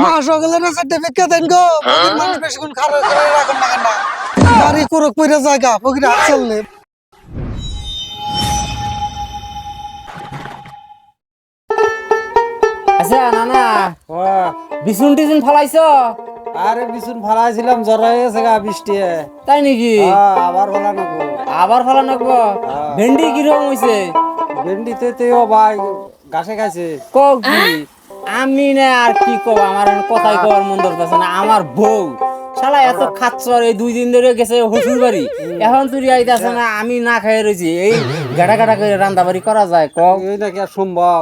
মা সকলের সার্টিফিকেট দেন গো? ফকির মানুষ বেশিক্ষণ খারাপ করে রাখুন না কেন? বাড়ি কুরক পইরা জায়গা ফকির হাত চললে। আচ্ছা নানা বিছুন টিছুন ফালাইছ? আরে বিছুন ফালাইছিলাম জ্বর হয়ে গেছে গা বৃষ্টি তাই নাকি? আবার ফালা নাকো আবার ফালা নাকবো? ভেন্ডি কীরকম হইছে? ভেন্ডিতে তেও ভাই ঘাসে খাইছে। কক কি আমি না আর কি কব আমার কথাই কবার মন ধরতেছে না আমার বউ। শালা এত খাচ্ছর এই দুই দিন ধরে গেছে হসুর বাড়ি। এখন তুই আইতাছে না আমি না খাই রয়েছি এই গাড়া গাড়া করে রান্না বাড়ি করা যায় কক এই নাকি আর সম্ভব?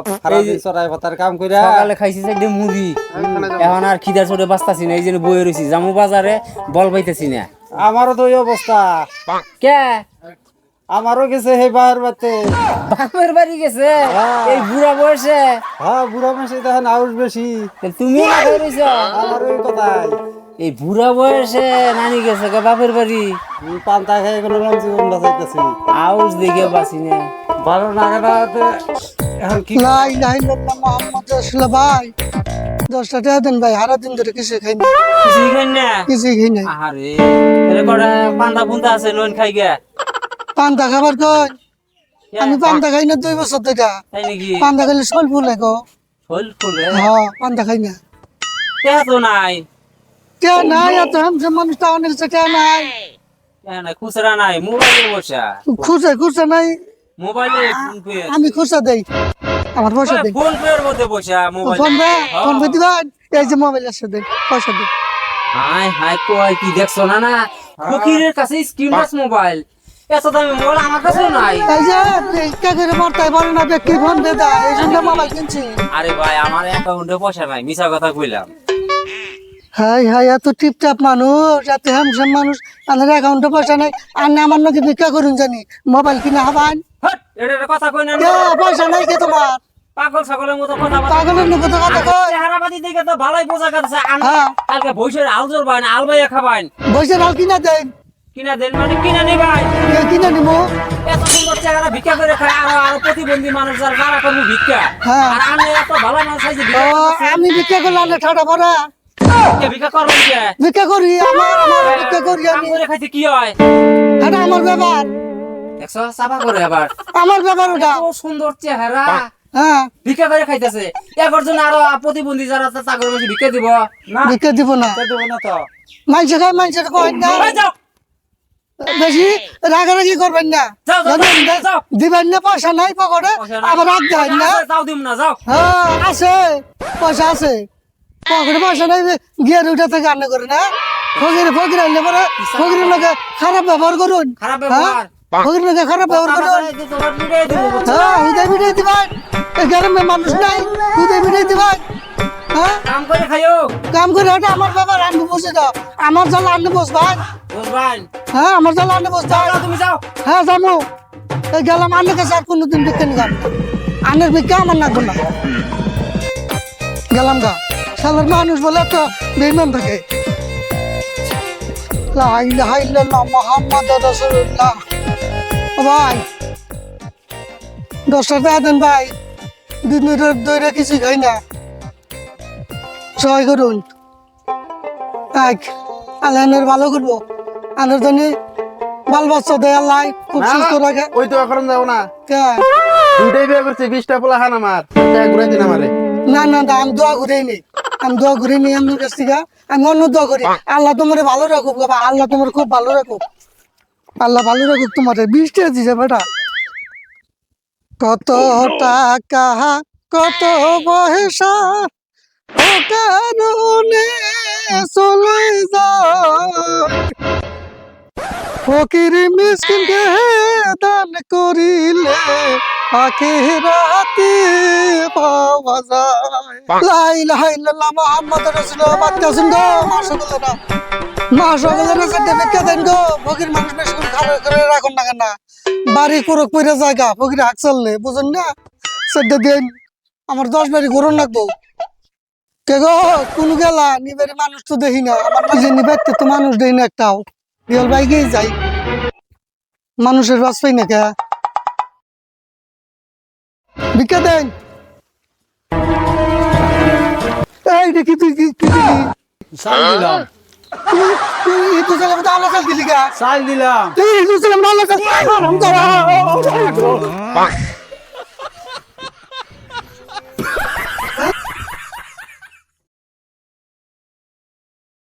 চড়াই পাতার কাম কইরা। সকালে খাইছি চাইডে মুড়ি এখন আর খিদার চোটে বাঁচতাছি না এই জন্য বয়ে রয়েছি জামু বাজারে বল পাইতেছি না। আমারও তো এই অবস্থা। কে? আমারও গেছে হে বাহের বাতে। বাপের বাড়ি গেছে? এই বুড়া বয়সে? হ্যাঁ বুড়া মাসে তখন আউস বেশি। তুমি না খাই রইছ আমার কথাই। এই বুড়া বয়সে নানি গেছে গা বাপের বাড়ি? পান্তা খাই কোনো রকম জীবন বাঁচাইতেছি আউস দেখে বাঁচি না। ভালো নাগাদাতে এখন কি লাই লাই লাল্লাহ মোহাম্মদ রাসূলুল্লাহ ভাই। দশটা টাকা দেন ভাই হারা দিন ধরে কিছু খাই না কিছুই খাই না? খাই নাই। আরে কটা পান্তা পুন্তা আছে লোন খাই গে পান্তা খাবার কই? আমি পান্তা খাই না দুই বছর নাকি? পান্তা খাইলে সল ফুলে গো? ফুল ফুলে হ্যাঁ? পান্তা খাই না। কে তো নাই? কে নাই? এত হামসে মানুষ টাউনে গেছে কে নাই? কে নাই? খুচরা নাই মোবাইলে বসা। খুঁজে খুঁজে নাই। মোবাইলে আমি খুঁজে দেই। আমার পয়সা দেই। ফোন পে এর মধ্যে বসা mobile. PhonePe PhonePe দিবেন এই যে মোবাইল আছে দেন পয়সা দেন হাই হাই কই কি দেখছ না না? ফকিরের কাছে স্ক্রিন টাচ মোবাইল। আমার কাছেও নাই। এই যে কে করে মরতাই বলে না ব্যক্তি ফোন দে দা এই জন্য মোবাইল কিনছি। আরে ভাই আমার অ্যাকাউন্টে পয়সা নাই মিছা কথা কইলাম। হাই হাই এত টিপটাপ মানুষ এত হ্যামসাম মানুষ আমার অ্যাকাউন্টে পয়সা নাই। আর না আমার নাকি ভিক্ষা করুন জানি মোবাইল কিনে হবান হট এটা একটা কথা কই না। কে পয়সা নাই কে তোমার? পাগল সকলের মতো কথা পাগলের মতো কথা কয়। চেহারাবাদি দেখে তো ভালোই বোঝা যাচ্ছে হ্যাঁ। কালকে বৈশের আলজোর বাইন আলবাইয়া খাবাইন বসে নাও কিনা দেন কিনা দেন মানে কিনা নি ভাই। কে কিনে নিবো? এত সুন্দর চেহারা ভিক্ষা করে খায় আর আরও প্রতিবন্ধী মানুষ যার যারা করব ভিক্ষা। আর আমি এত ভালো মানুষ আমি ভিক্ষা করলে পড়া। ভিক্ষা করি আমার আমার ভিক্ষা করি আমি। খাইতে কি হয়? এটা আমার ব্যাপার। দেখছ চাপা করে আবার। আমার ব্যাপার ওটা। সুন্দর চেহারা। ভিক্ষা করে খাইতেছে। এবার জন্য আরও প্রতিবন্ধী যারা তাগর ভিক্ষা দিব। না? ভিক্ষা দিব না। দেবো না তো। মানুষে খায় মানুষের কয় না? বেশি রাগারাগি করবেন না। দিবেন না পয়সা নাই পকেটে আবার রাগ দেন না। হ্যাঁ আছে। পয়সা আছে। পকেটে পয়সা নাই গিয়ে উঠে থেকে রান্না করে না ফকির ফকির আনলে পরে ফকিরের লোকে খারাপ ব্যবহার করুন। খারাপ ফকির লোকে খারাপ ব্যবহার করুন? হ্যাঁ উদয় বিদায় দিবেন। গ্রামে মানুষ নাই উদয় বিদায় দিবেন। হ্যাঁ? কাম করে খাইও। কাম করে আমার ব্যাপার আমি বুঝে দাও আমার জাল আনলে বসবান বুঝবান। হ্যাঁ আমার জাল আনলে বসতে তুমি যাও হ্যাঁ জামু। এই গেলাম আন্নের কাছে আর কোনোদিন ভিক্ষা নিলাম আন্নের ভিক্ষা আমার নাকবো না গেলাম গা। সালার মানুষ বলে তো বেইমান থাকে। ইল্লাল্লাহ মুহাম্মাদুর ভাই দশটা টাকা দেন ভাই। দিন দৈরে কিছু খাই না। সহায় করুন। এক আল্লাহনের ভালো করব। আনের জন্য বাল বাচ্চা দেয় আল্লাহ খুব সুস্থ রাখে। ওই তো এখন যাব না। কে? দুইটাই বিয়ে করছি বিশটা পোলা খান আমার। ঘুরাই দিন আমারে। না না না আমি দোয়া ঘুরে নি। আমি দোয়া ঘুরে নি আমার কাছ থেকে। আমি অন্য দোয়া করি। আল্লাহ তোমার ভালো রাখুক বাবা আল্লাহ তোমার খুব ভালো রাখুক। আল্লাহ ভালো রাখুক তোমার। বৃষ্টি দিছে বেটা। কত টাকা কত পয়সা ও কারণে চলে যায়? ফকির মিসকিনকে দান করিলে আখে রাতে পাওয়া যায়। লা ইলাহা ইল্লাল্লাহ মুহাম্মাদুর রাসূলুল্লাহ বাচ্চা শুন গো মা সকলেরা মা সকলেরা সার্টিফিকেট দেন গো? ফকির মানুষ বেশি খারাপ করে রাখুন না কেন? বাড়ি কুরক পইরা জায়গা ফকির হাক চললে বুঝুন না? সেটা দেন আমার দশ বাড়ি ঘুরন লাগবো কে গো কোন গেলা? নিবারি মানুষ তো দেখি না আমার নিজে নিবাইতে তো মানুষ দেখি না একটাও। রিয়াল বাইকেই যাই। মানুষের বাস পাই না কে? ভিক্ষা দেন। দেখি তুই কি কি চাল দিলাম। তুই হিন্দু চাল দিলি গা চাল দিলাম। তুই হিন্দু চাল